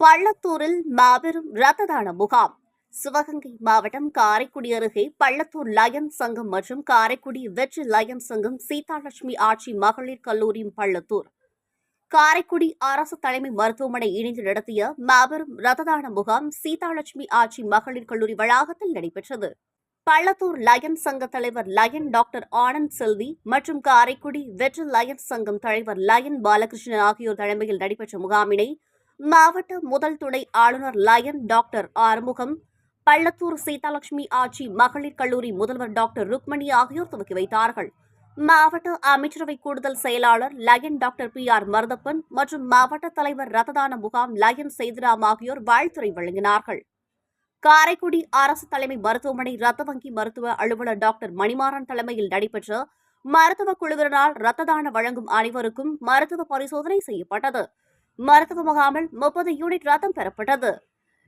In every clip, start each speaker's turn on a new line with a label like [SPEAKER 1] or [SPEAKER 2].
[SPEAKER 1] பள்ளத்தூரில் மாபெரும் ரத்த தான முகாம். சிவகங்கை மாவட்டம் காரைக்குடி அருகே பள்ளத்தூர் லயன் சங்கம் மற்றும் காரைக்குடி வெற்றி லயன் சங்கம் சீதாலட்சுமி ஆட்சி மகளிர் கல்லூரி பள்ளத்தூர். காரைக்குடி அரசு தலைமை மருத்துவமனை இணைந்து நடத்திய மாபெரும் ரத்த தான முகாம் சீதாலட்சுமி ஆட்சி மகளிர் கல்லூரி வளாகத்தில் நடைபெற்றது. பள்ளத்தூர் லயன் சங்க தலைவர் லயன் டாக்டர் ஆனந்த் செல்வி மற்றும் காரைக்குடி வெற்றி லயன் சங்கம் தலைவர் லயன் பாலகிருஷ்ணன் ஆகியோர் தலைமையில் நடைபெற்ற முகாமினை மாவட்ட முதல் துணை ஆளுநர் லயன் டாக்டர் ஆறுமுகம் பள்ளத்தூர் சீதாலட்சுமி ஆட்சி மகளிர் கல்லூரி முதல்வர் டாக்டர் ருக்மணி ஆகியோர் துவக்கி வைத்தார்கள். மாவட்ட அமைச்சரவை கூடுதல் செயலாளர் lion doctor P R Maruthappan மற்றும் மாவட்ட தலைவர் ரத்ததான முகாம் லயன் செய்திராம் ஆகியோர் வாழ்த்துறை வழங்கினார்கள். காரைக்குடி அரசு தலைமை மருத்துவமனை ரத்த வங்கி மருத்துவ அலுவலர் டாக்டர் மணிமாறன் தலைமையில் நடைபெற்ற மருத்துவ குழுவினரால் ரத்த தான வழங்கும் அனைவருக்கும் மருத்துவ பரிசோதனை செய்யப்பட்டது. மருத்துவ முகாமில் முப்பது யூனிட் ரத்தம் பெறப்பட்டது.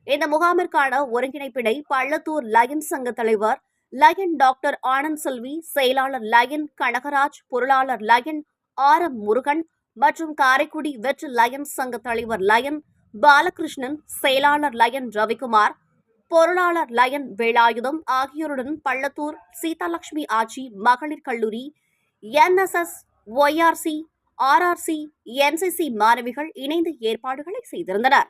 [SPEAKER 1] இந்த முகாமிற்கான ஒருங்கிணைப்பினை பள்ளத்தூர் லயன் சங்க தலைவர் லயன் டாக்டர் ஆனந்த் செல்வி செயலாளர் லயன் கனகராஜ் பொருளாளர் லயன் ஆர் எம் முருகன் மற்றும் காரைக்குடி வெற்றி லயன் சங்க தலைவர் லயன் பாலகிருஷ்ணன் செயலாளர் லயன் ரவிக்குமார் பொருளாளர் லயன் வேலாயுதம் ஆகியோருடன் பள்ளத்தூர் சீதாலட்சுமி ஆட்சி மகளிர் கல்லூரி என்எஸ்எஸ் ஒய்ஆர்சி ஆர்ஆர்சி என்சிசி மாணவிகள் இணைந்து ஏற்பாடுகளை செய்திருந்தனர்.